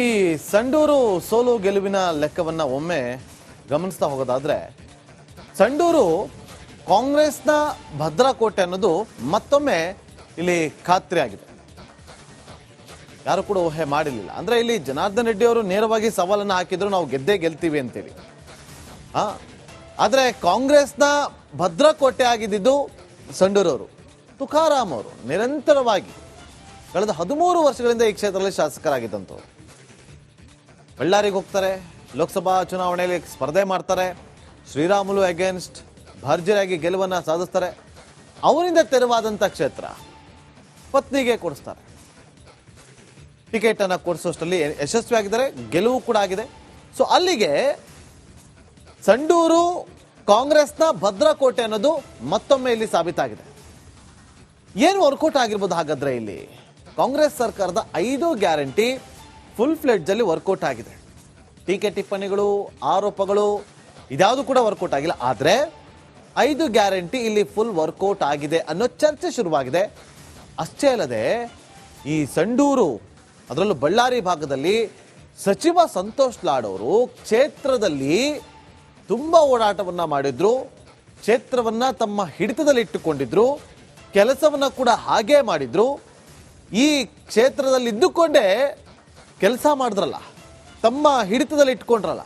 ಈ ಸಂಡೂರು ಸೋಲು ಗೆಲುವಿನ ಲೆಕ್ಕವನ್ನ ಒಮ್ಮೆ ಗಮನಿಸ್ತಾ ಹೋಗೋದಾದ್ರೆ, ಸಂಡೂರು ಕಾಂಗ್ರೆಸ್ನ ಭದ್ರಕೋಟೆ ಅನ್ನೋದು ಮತ್ತೊಮ್ಮೆ ಇಲ್ಲಿ ಖಾತ್ರಿ ಆಗಿದೆ. ಯಾರು ಕೂಡ ಊಹೆ ಮಾಡಿರಲಿಲ್ಲ. ಅಂದ್ರೆ ಇಲ್ಲಿ ಜನಾರ್ದನ್ ರೆಡ್ಡಿ ಅವರು ನೇರವಾಗಿ ಸವಾಲನ್ನು ಹಾಕಿದ್ರು, ನಾವು ಗೆದ್ದೇ ಗೆಲ್ತೀವಿ ಅಂತೇಳಿ. ಆ ಆದ್ರೆ ಕಾಂಗ್ರೆಸ್ನ ಭದ್ರಕೋಟೆ ಆಗಿದ್ದು ಸಂಡೂರವರು ತುಕಾರಾಮ್ ಅವರು, ನಿರಂತರವಾಗಿ, ಕಳೆದ ಹದಿಮೂರು ವರ್ಷಗಳಿಂದ ಈ ಕ್ಷೇತ್ರದಲ್ಲಿ ಶಾಸಕರಾಗಿದ್ದಂಥವ್ರು. ಬಳ್ಳಾರಿಗೆ ಹೋಗ್ತಾರೆ, ಲೋಕಸಭಾ ಚುನಾವಣೆಯಲ್ಲಿ ಸ್ಪರ್ಧೆ ಮಾಡ್ತಾರೆ, ಶ್ರೀರಾಮುಲು ಅಗೇನ್ಸ್ಟ್ ಭರ್ಜರಿಯಾಗಿ ಗೆಲುವನ್ನು ಸಾಧಿಸ್ತಾರೆ. ಅವರಿಂದ ತೆರವಾದಂಥ ಕ್ಷೇತ್ರ ಪತ್ನಿಗೆ ಕೊಡಿಸ್ತಾರೆ. ಟಿಕೆಟನ್ನು ಕೊಡಿಸೋಷ್ಟರಲ್ಲಿ ಯಶಸ್ವಿಯಾಗಿದ್ದಾರೆ, ಗೆಲುವು ಕೂಡ ಆಗಿದೆ. ಸೊ ಅಲ್ಲಿಗೆ ಸಂಡೂರು ಕಾಂಗ್ರೆಸ್ನ ಭದ್ರಕೋಟೆ ಅನ್ನೋದು ಮತ್ತೊಮ್ಮೆ ಇಲ್ಲಿ ಸಾಬೀತಾಗಿದೆ. ಏನು ವರ್ಕೌಟ್ ಆಗಿರ್ಬೋದು ಹಾಗಾದ್ರೆ ಇಲ್ಲಿ? ಕಾಂಗ್ರೆಸ್ ಸರ್ಕಾರದ ಐದು ಗ್ಯಾರಂಟಿ ಫುಲ್ ಫ್ಲೆಡ್ಜಲ್ಲಿ ವರ್ಕೌಟ್ ಆಗಿದೆ. ಟೀಕೆ ಟಿಪ್ಪಣಿಗಳು, ಆರೋಪಗಳು, ಇದ್ಯಾವುದು ಕೂಡ ವರ್ಕೌಟ್ ಆಗಿಲ್ಲ. ಆದರೆ ಐದು ಗ್ಯಾರಂಟಿ ಇಲ್ಲಿ ಫುಲ್ ವರ್ಕೌಟ್ ಆಗಿದೆ ಅನ್ನೋ ಚರ್ಚೆ ಶುರುವಾಗಿದೆ. ಅಷ್ಟೇ ಅಲ್ಲದೆ ಈ ಸಂಡೂರು, ಅದರಲ್ಲೂ ಬಳ್ಳಾರಿ ಭಾಗದಲ್ಲಿ ಸಚಿವ ಸಂತೋಷ್ ಲಾಡ್ ಅವರು ಕ್ಷೇತ್ರದಲ್ಲಿ ತುಂಬ ಓಡಾಟವನ್ನು ಮಾಡಿದ್ರು. ಕ್ಷೇತ್ರವನ್ನು ತಮ್ಮ ಹಿಡಿತದಲ್ಲಿ ಇಟ್ಟುಕೊಂಡಿದ್ರು. ಕೆಲಸವನ್ನ ಕೂಡ ಹಾಗೇ ಮಾಡಿದ್ರು. ಈ ಕ್ಷೇತ್ರದಲ್ಲಿ ಇದ್ದುಕೊಂಡೇ ಕೆಲಸ ಮಾಡಿದ್ರಲ್ಲ, ತಮ್ಮ ಹಿಡಿತದಲ್ಲಿ ಇಟ್ಕೊಂಡ್ರಲ್ಲ,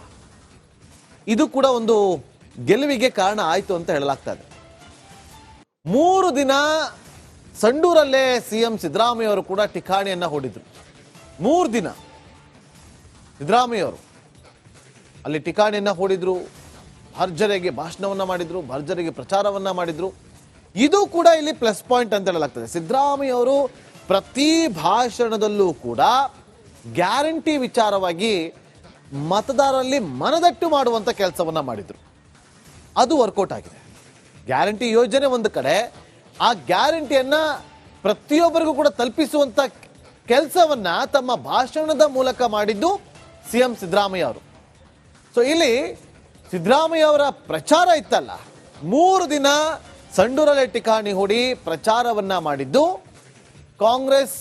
ಇದು ಕೂಡ ಒಂದು ಗೆಲುವಿಗೆ ಕಾರಣ ಆಯಿತು ಅಂತ ಹೇಳಲಾಗ್ತಾ ಮೂರು ದಿನ ಸಂಡೂರಲ್ಲೇ ಸಿಎಂ ಸಿದ್ದರಾಮಯ್ಯ ಅವರು ಕೂಡ ಠಿಕಾಣಿಯನ್ನು ಹೂಡಿದ್ರು. ಮೂರು ದಿನ ಸಿದ್ದರಾಮಯ್ಯ ಅವರು ಅಲ್ಲಿ ಠಿಕಾಣಿಯನ್ನು ಹೂಡಿದ್ರು, ಭರ್ಜರಿಗೆ ಭಾಷಣವನ್ನು ಮಾಡಿದ್ರು, ಭರ್ಜರಿಗೆ ಪ್ರಚಾರವನ್ನು ಮಾಡಿದ್ರು. ಇದು ಕೂಡ ಇಲ್ಲಿ ಪ್ಲಸ್ ಪಾಯಿಂಟ್ ಅಂತ ಹೇಳಲಾಗ್ತದೆ. ಸಿದ್ದರಾಮಯ್ಯ ಅವರು ಪ್ರತಿ ಭಾಷಣದಲ್ಲೂ ಕೂಡ ಗ್ಯಾರಂಟಿ ವಿಚಾರವಾಗಿ ಮತದಾರರಲ್ಲಿ ಮನದಟ್ಟು ಮಾಡುವಂಥ ಕೆಲಸವನ್ನು ಮಾಡಿದರು. ಅದು ವರ್ಕೌಟ್ ಆಗಿದೆ. ಗ್ಯಾರಂಟಿ ಯೋಜನೆ ಒಂದು ಕಡೆ, ಆ ಗ್ಯಾರಂಟಿಯನ್ನು ಪ್ರತಿಯೊಬ್ಬರಿಗೂ ಕೂಡ ತಲುಪಿಸುವಂಥ ಕೆಲಸವನ್ನು ತಮ್ಮ ಭಾಷಣದ ಮೂಲಕ ಮಾಡಿದ್ದು ಸಿ ಎಂ ಸಿದ್ದರಾಮಯ್ಯ ಅವರು. ಸೊ ಇಲ್ಲಿ ಸಿದ್ದರಾಮಯ್ಯ ಅವರ ಪ್ರಚಾರ ಇತ್ತಲ್ಲ. ಮೂರು ದಿನ ಸಂಡೂರಲ್ಲಿ ಠಿಕಾಣಿ ಹೂಡಿ ಪ್ರಚಾರವನ್ನ ಮಾಡಿದ್ದು ಕಾಂಗ್ರೆಸ್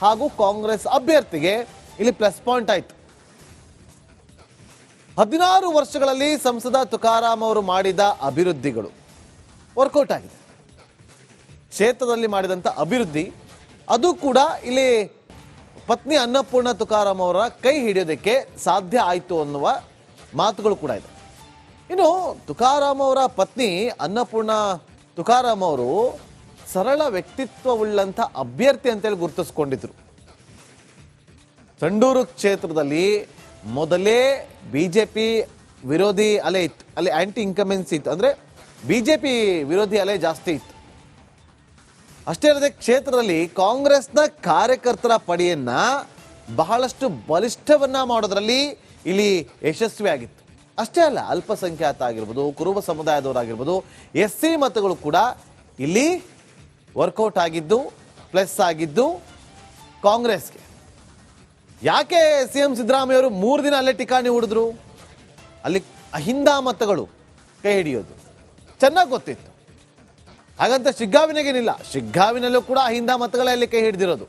ಹಾಗೂ ಕಾಂಗ್ರೆಸ್ ಅಭ್ಯರ್ಥಿಗೆ ಇಲ್ಲಿ ಪ್ಲಸ್ ಪಾಯಿಂಟ್ ಆಯ್ತು. ಹದಿನಾರು ವರ್ಷಗಳಲ್ಲಿ ಸಂಸದ ತುಕಾರಾಮ್ ಅವರು ಮಾಡಿದ ಅಭಿವೃದ್ಧಿಗಳು. ವರ್ಕೌಟ್ ಆಗಿದೆ. ಕ್ಷೇತ್ರದಲ್ಲಿ ಮಾಡಿದಂಥ ಅಭಿವೃದ್ಧಿ, ಅದು ಕೂಡ ಇಲ್ಲಿ ಪತ್ನಿ ಅನ್ನಪೂರ್ಣ ತುಕಾರಾಮ್ ಅವರ ಕೈ ಹಿಡಿಯೋದಕ್ಕೆ ಸಾಧ್ಯ ಆಯಿತು ಅನ್ನುವ ಮಾತುಗಳು ಕೂಡ ಇದೆ. ಇನ್ನು ತುಕಾರಾಮ್ ಅವರ ಪತ್ನಿ ಅನ್ನಪೂರ್ಣ ತುಕಾರಾಮ್ ಅವರು ಸರಳ ವ್ಯಕ್ತಿತ್ವವುಳ್ಳಂಥ ಅಭ್ಯರ್ಥಿ ಅಂತೇಳಿ ಗುರುತಿಸ್ಕೊಂಡಿದ್ರು. ಸಂಡೂರು ಕ್ಷೇತ್ರದಲ್ಲಿ ಮೊದಲೇ ಬಿಜೆಪಿ ವಿರೋಧಿ ಅಲೆ ಇತ್ತು. ಅಲ್ಲಿ ಆಂಟಿ ಇನ್ಕಮೆನ್ಸ್ ಇತ್ತು. ಅಂದ್ರೆ ಬಿಜೆಪಿ ವಿರೋಧಿ ಅಲೆ ಜಾಸ್ತಿ ಇತ್ತು. ಅಷ್ಟೇ ಅಲ್ಲದೆ ಕ್ಷೇತ್ರದಲ್ಲಿ ಕಾಂಗ್ರೆಸ್ನ ಕಾರ್ಯಕರ್ತರ ಪಡೆಯನ್ನ ಬಹಳಷ್ಟು ಬಲಿಷ್ಠವನ್ನ ಮಾಡೋದ್ರಲ್ಲಿ ಇಲ್ಲಿ ಯಶಸ್ವಿಯಾಗಿತ್ತು. ಅಷ್ಟೇ ಅಲ್ಲ, ಅಲ್ಪಸಂಖ್ಯಾತ ಆಗಿರ್ಬೋದು, ಕುರುಬ ಸಮುದಾಯದವರಾಗಿರ್ಬೋದು ಎಸ್ ಸಿ ಮತಗಳು ಕೂಡ ಇಲ್ಲಿ ವರ್ಕೌಟ್ ಆಗಿದ್ದು ಪ್ಲಸ್ ಆಗಿದ್ದು ಕಾಂಗ್ರೆಸ್ಗೆ. ಯಾಕೆ ಸಿ ಎಂ ಸಿದ್ದರಾಮಯ್ಯ ಅವರು ಮೂರು ದಿನ ಅಲ್ಲೇ ಟಿಕಾಣಿ ಹೂಡಿದ್ರು? ಅಲ್ಲಿ ಅಹಿಂದ ಮತಗಳು ಕೈ ಹಿಡಿಯೋದು. ಚೆನ್ನಾಗಿ ಗೊತ್ತಿತ್ತು. ಹಾಗಂತ ಶಿಗ್ಗಾವಿನಗೇನಿಲ್ಲ. ಶಿಗ್ಗಾವಿನಲ್ಲೂ ಕೂಡ ಅಹಿಂದ ಮತಗಳೇ ಅಲ್ಲಿ ಕೈ ಹಿಡಿದಿರೋದು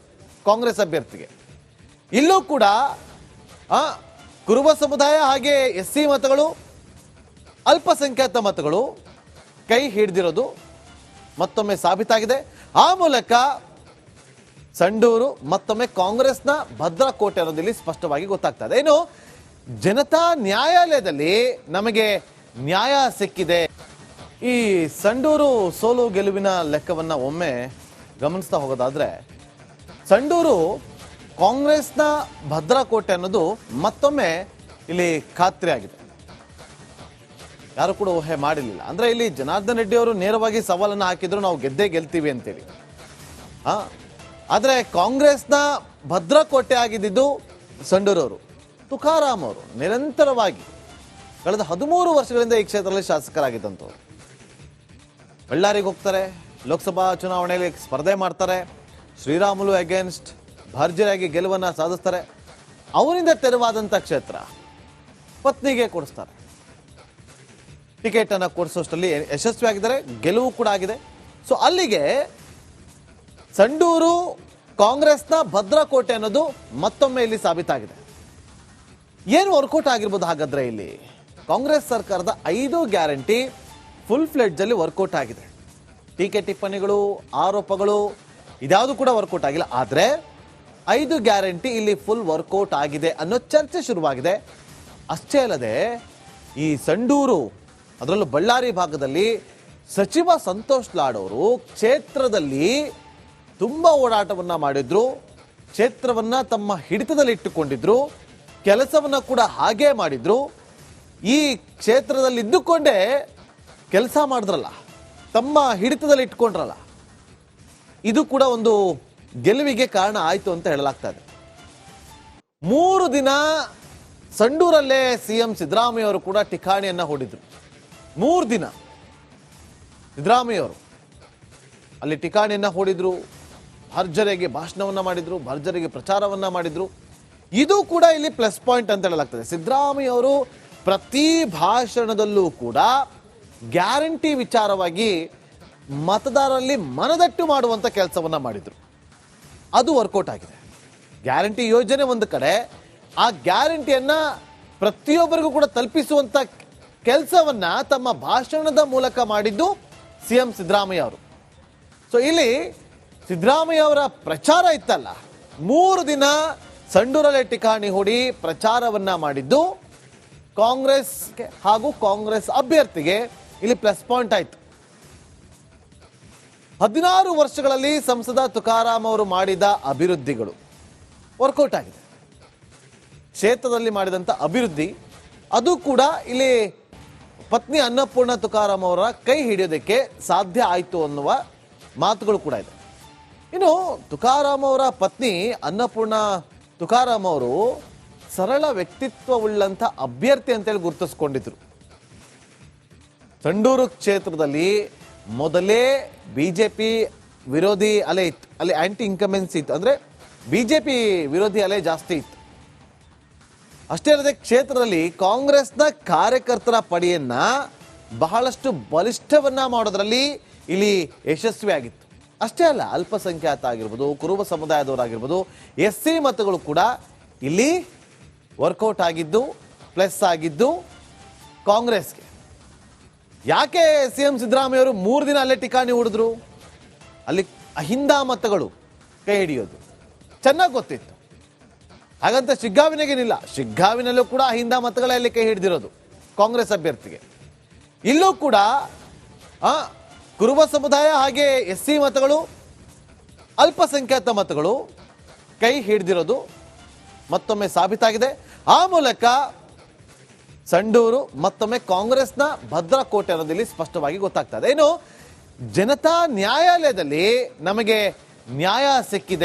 ಕಾಂಗ್ರೆಸ್ ಅಭ್ಯರ್ಥಿಗೆ. ಇಲ್ಲೂ ಕೂಡ ಕುರುಬ ಸಮುದಾಯ ಹಾಗೆ ಎಸ್ ಸಿ ಮತಗಳು, ಅಲ್ಪಸಂಖ್ಯಾತ ಮತಗಳು ಕೈ ಹಿಡಿದಿರೋದು ಮತ್ತೊಮ್ಮೆ ಸಾಬೀತಾಗಿದೆ. ಆ ಮೂಲಕ ಸಂಡೂರು ಮತ್ತೊಮ್ಮೆ ಕಾಂಗ್ರೆಸ್ನ ಅನ್ನೋದು ಇಲ್ಲಿ ಸ್ಪಷ್ಟವಾಗಿ ಗೊತ್ತಾಗ್ತಾ ಇದೆ ಇನ್ನು ಜನತಾ ನ್ಯಾಯಾಲಯದಲ್ಲಿ ನಮಗೆ ನ್ಯಾಯ ಸಿಕ್ಕಿದೆ. ಈ ಸಂಡೂರು ಸೋಲು ಗೆಲುವಿನ ಲೆಕ್ಕವನ್ನ ಒಮ್ಮೆ ಗಮನಿಸ್ತಾ ಹೋಗೋದಾದ್ರೆ, ಸಂಡೂರು ಕಾಂಗ್ರೆಸ್ನ ಭದ್ರಕೋಟೆ ಅನ್ನೋದು ಮತ್ತೊಮ್ಮೆ ಇಲ್ಲಿ ಖಾತ್ರಿ ಆಗಿದೆ. ಯಾರು ಕೂಡ ಊಹೆ ಮಾಡಿರಲಿಲ್ಲ. ಅಂದ್ರೆ ಇಲ್ಲಿ ಜನಾರ್ದನ್ ರೆಡ್ಡಿ ಅವರು ನೇರವಾಗಿ ಸವಾಲನ್ನು ಹಾಕಿದ್ರು, ನಾವು ಗೆದ್ದೇ ಗೆಲ್ತೀವಿ ಅಂತೇಳಿ. ಆ ಆದ್ರೆ ಕಾಂಗ್ರೆಸ್ನ ಭದ್ರಕೋಟೆ ಆಗಿದ್ದಿದ್ದು ಸಂಡೂರವರು, ತುಕಾರಾಮ್ ಅವರು ನಿರಂತರವಾಗಿ ಕಳೆದ ಹದಿಮೂರು ವರ್ಷಗಳಿಂದ ಈ ಕ್ಷೇತ್ರದಲ್ಲಿ ಶಾಸಕರಾಗಿದ್ದಂಥವ್ರು. ಬಳ್ಳಾರಿಗೆ ಹೋಗ್ತಾರೆ, ಲೋಕಸಭಾ ಚುನಾವಣೆಯಲ್ಲಿ ಸ್ಪರ್ಧೆ ಮಾಡ್ತಾರೆ, ಶ್ರೀರಾಮುಲು ಅಗೇನ್ಸ್ಟ್ ಭರ್ಜರಿಯಾಗಿ ಗೆಲುವನ್ನು ಸಾಧಿಸ್ತಾರೆ. ಅವರಿಂದ ತೆರವಾದಂಥ ಕ್ಷೇತ್ರ ಪತ್ನಿಗೆ ಕೊಡಿಸ್ತಾರೆ. ಟಿಕೆಟನ್ನು ಕೊಡಿಸೋಷ್ಟರಲ್ಲಿ ಯಶಸ್ವಿ ಯಶಸ್ವಿಯಾಗಿದ್ದಾರೆ, ಗೆಲುವು ಕೂಡ ಆಗಿದೆ. ಸೊ ಅಲ್ಲಿಗೆ ಸಂಡೂರು ಕಾಂಗ್ರೆಸ್ನ ಭದ್ರಕೋಟೆ ಅನ್ನೋದು ಮತ್ತೊಮ್ಮೆ ಇಲ್ಲಿ ಸಾಬೀತಾಗಿದೆ. ಏನು ವರ್ಕೌಟ್ ಆಗಿರ್ಬೋದು ಹಾಗಾದ್ರೆ ಇಲ್ಲಿ? ಕಾಂಗ್ರೆಸ್ ಸರ್ಕಾರದ ಐದು ಗ್ಯಾರಂಟಿ ಫುಲ್ ಫ್ಲೆಡ್ಜಲ್ಲಿ ವರ್ಕೌಟ್ ಆಗಿದೆ. ಟೀಕೆ ಟಿಪ್ಪಣಿಗಳು, ಆರೋಪಗಳು, ಇದ್ಯಾವುದು ಕೂಡ ವರ್ಕೌಟ್ ಆಗಿಲ್ಲ. ಆದರೆ ಐದು ಗ್ಯಾರಂಟಿ ಇಲ್ಲಿ ಫುಲ್ ವರ್ಕೌಟ್ ಆಗಿದೆ ಅನ್ನೋ ಚರ್ಚೆ ಶುರುವಾಗಿದೆ. ಅಷ್ಟೇ ಅಲ್ಲದೆ ಈ ಸಂಡೂರು, ಅದರಲ್ಲೂ ಬಳ್ಳಾರಿ ಭಾಗದಲ್ಲಿ ಸಚಿವ ಸಂತೋಷ್ ಲಾಡ್ ಅವರು ಕ್ಷೇತ್ರದಲ್ಲಿ ತುಂಬ ಓಡಾಟವನ್ನ ಮಾಡಿದ್ರು, ಕ್ಷೇತ್ರವನ್ನ ತಮ್ಮ ಹಿಡಿತದಲ್ಲಿ ಇಟ್ಟುಕೊಂಡಿದ್ರು ಕೆಲಸವನ್ನ ಕೂಡ ಹಾಗೇ ಮಾಡಿದ್ರು. ಈ ಕ್ಷೇತ್ರದಲ್ಲಿ ಇದ್ದುಕೊಂಡೇ ಕೆಲಸ ಮಾಡಿದ್ರಲ್ಲ, ತಮ್ಮ ಹಿಡಿತದಲ್ಲಿ ಇಟ್ಕೊಂಡ್ರಲ್ಲ ಇದು ಕೂಡ ಒಂದು ಗೆಲುವಿಗೆ ಕಾರಣ ಆಯಿತು ಅಂತ ಹೇಳಲಾಗ್ತಾ ಮೂರು ದಿನ ಸಂಡೂರಲ್ಲೇ ಸಿ ಎಂ ಸಿದ್ದರಾಮಯ್ಯ ಅವರು ಕೂಡ ಠಿಕಾಣಿಯನ್ನು ಹೂಡಿದ್ರು. ಮೂರು ದಿನ ಸಿದ್ದರಾಮಯ್ಯ ಅವರು. ಅಲ್ಲಿ ಠಿಕಾಣಿಯನ್ನು ಹೂಡಿದ್ರು ಭರ್ಜರಿಗೆ ಭಾಷಣವನ್ನ ಮಾಡಿದ್ರು, ಭರ್ಜರಿಗೆ ಪ್ರಚಾರವನ್ನ ಮಾಡಿದ್ರು. ಇದು ಕೂಡ ಇಲ್ಲಿ ಪ್ಲಸ್ ಪಾಯಿಂಟ್ ಅಂತ ಹೇಳಲಾಗ್ತದೆ. ಸಿದ್ದರಾಮಯ್ಯ ಅವರು ಪ್ರತಿ ಭಾಷಣದಲ್ಲೂ ಕೂಡ ಗ್ಯಾರಂಟಿ ವಿಚಾರವಾಗಿ ಮತದಾರರಲ್ಲಿ ಮನದಟ್ಟು ಮಾಡುವಂಥ ಕೆಲಸವನ್ನ ಮಾಡಿದರು. ಅದು ವರ್ಕೌಟ್ ಆಗಿದೆ. ಗ್ಯಾರಂಟಿ ಯೋಜನೆ ಒಂದು ಕಡೆ, ಆ ಗ್ಯಾರಂಟಿಯನ್ನು ಪ್ರತಿಯೊಬ್ಬರಿಗೂ ಕೂಡ ತಲುಪಿಸುವಂಥ ಕೆಲಸವನ್ನ ತಮ್ಮ ಭಾಷಣದ ಮೂಲಕ ಮಾಡಿದ್ದು ಸಿ ಎಂ ಸಿದ್ದರಾಮಯ್ಯ ಅವರು. ಸೊ ಇಲ್ಲಿ ಸಿದ್ದರಾಮಯ್ಯ ಅವರ ಪ್ರಚಾರ ಇತ್ತಲ್ಲ. ಮೂರು ದಿನ ಸಂಡೂರಲ್ಲೇ ಠಿಕಾಣಿ ಹೂಡಿ ಪ್ರಚಾರವನ್ನ ಮಾಡಿದ್ದು ಕಾಂಗ್ರೆಸ್ ಹಾಗೂ ಕಾಂಗ್ರೆಸ್ ಅಭ್ಯರ್ಥಿಗೆ ಇಲ್ಲಿ ಪ್ಲಸ್ ಪಾಯಿಂಟ್ ಆಯ್ತು. ಹದಿನಾರು ವರ್ಷಗಳಲ್ಲಿ ಸಂಸದ ತುಕಾರಾಮ್ ಅವರು ಮಾಡಿದ ಅಭಿವೃದ್ಧಿಗಳು ವರ್ಕೌಟ್ ಆಗಿದೆ. ಕ್ಷೇತ್ರದಲ್ಲಿ ಮಾಡಿದಂಥ ಅಭಿವೃದ್ಧಿ, ಅದು ಕೂಡ ಇಲ್ಲಿ ಪತ್ನಿ ಅನ್ನಪೂರ್ಣ ತುಕಾರಾಮ್ ಅವರ ಕೈ ಹಿಡಿಯೋದಕ್ಕೆ ಸಾಧ್ಯ ಆಯಿತು ಅನ್ನುವ ಮಾತುಗಳು ಕೂಡ ಇದೆ. ಇನ್ನು ತುಕಾರಾಮ್ ಅವರ ಪತ್ನಿ ಅನ್ನಪೂರ್ಣ ತುಕಾರಾಮ್ ಅವರು ಸರಳ ವ್ಯಕ್ತಿತ್ವವುಳ್ಳಂಥ ಅಭ್ಯರ್ಥಿ ಅಂತೇಳಿ ಗುರುತಿಸ್ಕೊಂಡಿದ್ರು. ತಂಡೂರು ಕ್ಷೇತ್ರದಲ್ಲಿ ಮೊದಲೇ ಬಿಜೆಪಿ ವಿರೋಧಿ ಅಲೆ ಇತ್ತು. ಅಲ್ಲಿ ಆಂಟಿ ಇನ್ಕಮೆನ್ಸ್ ಇತ್ತು. ಅಂದ್ರೆ ಬಿಜೆಪಿ ವಿರೋಧಿ ಅಲೆ ಜಾಸ್ತಿ ಇತ್ತು. ಅಷ್ಟೇ ಅಲ್ಲದೆ ಕ್ಷೇತ್ರದಲ್ಲಿ ಕಾಂಗ್ರೆಸ್ನ ಕಾರ್ಯಕರ್ತರ ಪಡೆಯನ್ನ ಬಹಳಷ್ಟು ಬಲಿಷ್ಠವನ್ನ ಮಾಡೋದ್ರಲ್ಲಿ ಇಲ್ಲಿ ಯಶಸ್ವಿಯಾಗಿತ್ತು. ಅಷ್ಟೇ ಅಲ್ಲ, ಅಲ್ಪಸಂಖ್ಯಾತ ಆಗಿರ್ಬೋದು, ಕುರುಬ ಸಮುದಾಯದವರಾಗಿರ್ಬೋದು, ಎಸ್ ಸಿ ಮತಗಳು ಕೂಡ ಇಲ್ಲಿ ವರ್ಕೌಟ್ ಆಗಿದ್ದು ಪ್ಲಸ್ ಆಗಿದ್ದು ಕಾಂಗ್ರೆಸ್ಗೆ. ಯಾಕೆ ಸಿ ಎಂ ಸಿದ್ದರಾಮಯ್ಯವರು ಮೂರು ದಿನ ಅಲ್ಲೇ ಟಿಕಾಣಿ ಹೂಡಿದ್ರು? ಅಲ್ಲಿ ಅಹಿಂದ ಮತಗಳು ಕೈ ಹಿಡಿಯೋದು. ಚೆನ್ನಾಗಿ ಗೊತ್ತಿತ್ತು. ಹಾಗಂತ ಶಿಗ್ಗಾವಿನಾಗೇನಿಲ್ಲ, ಶಿಗ್ಗಾವಿನಲ್ಲೂ ಕೂಡ ಅಹಿಂದ ಮತಗಳಲ್ಲಿ ಕೈ ಹಿಡಿದಿರೋದು ಕಾಂಗ್ರೆಸ್ ಅಭ್ಯರ್ಥಿಗೆ. ಇಲ್ಲೂ ಕೂಡ ಕುರುಬ ಸಮುದಾಯ ಹಾಗೆ ಎಸ್ ಸಿ ಮತಗಳು, ಅಲ್ಪಸಂಖ್ಯಾತ ಮತಗಳು ಕೈ ಹಿಡಿದಿರೋದು ಮತ್ತೊಮ್ಮೆ ಸಾಬೀತಾಗಿದೆ. ಆ ಮೂಲಕ ಸಂಡೂರು ಮತ್ತೊಮ್ಮೆ ಕಾಂಗ್ರೆಸ್ನ ಭದ್ರಕೋಟೆ ಅನ್ನೋದಿಲ್ಲಿ ಸ್ಪಷ್ಟವಾಗಿ ಗೊತ್ತಾಗ್ತದೆ ಇನ್ನು ಜನತಾ ನ್ಯಾಯಾಲಯದಲ್ಲಿ ನಮಗೆ ನ್ಯಾಯ ಸಿಕ್ಕಿದೆ.